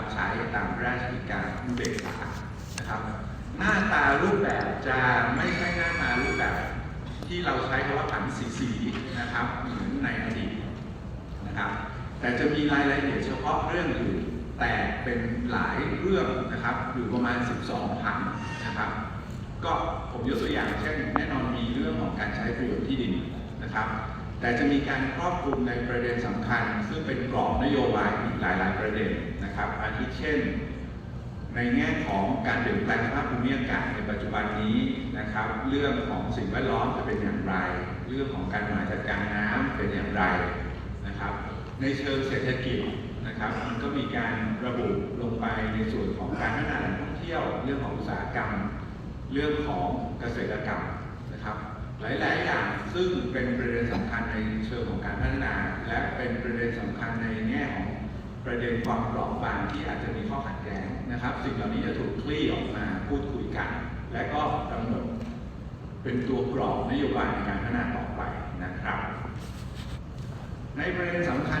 คับใช้ตามพระราชกิจการนุเบกษานะครับหน้าตารูปแบบจะไม่ใช่หน้าตารูปแบบที่เราใช้คำว่าผันสีสีนะครับเหมือนในอดีตนะครับแต่จะมีรายละเอียดเฉพาะเรื่องอื่นแต่เป็นหลายเรื่องนะครับอยู่ประมาณ 12ผันนะครับก็ผมยกตัวอย่างเช่นแน่นอนมีเรื่องของการใช้ประโยชน์ที่ดินนะครับ แต่จะมีการครอบคลุมในประเด็นสำคัญ ซึ่งเป็นกรอบนโยบายอีกหลาย ๆ ประเด็นนะครับ อาทิเช่น ในแง่ของการเปลี่ยนแปลงสภาพภูมิอากาศในปัจจุบันนี้นะครับ เรื่องของสิ่งแวดล้อมจะเป็นอย่างไร เรื่องของการบริหารจัดการน้ำเป็นอย่างไรนะครับ ในเชิงเศรษฐกิจนะครับมันก็มีการระบุลงไปในส่วนของการพัฒนาแหล่งท่องเที่ยว เรื่องของอุตสาหกรรม เรื่องของเกษตรกรรมนะครับ หลายๆอย่าง ซึ่งเป็นประเด็นสำคัญในเชิงของการพัฒนา และเป็นประเด็นสำคัญในแง่ของประเด็นความเปราะบางที่อาจจะมีข้อขัดแย้งนะครับ สิ่งเหล่านี้จะถูกคลี่ออกมาพูดคุยกัน และก็กำหนดเป็นตัวกรอบนโยบายในการพัฒนาต่อไปนะครับ ในประเด็นสำคัญ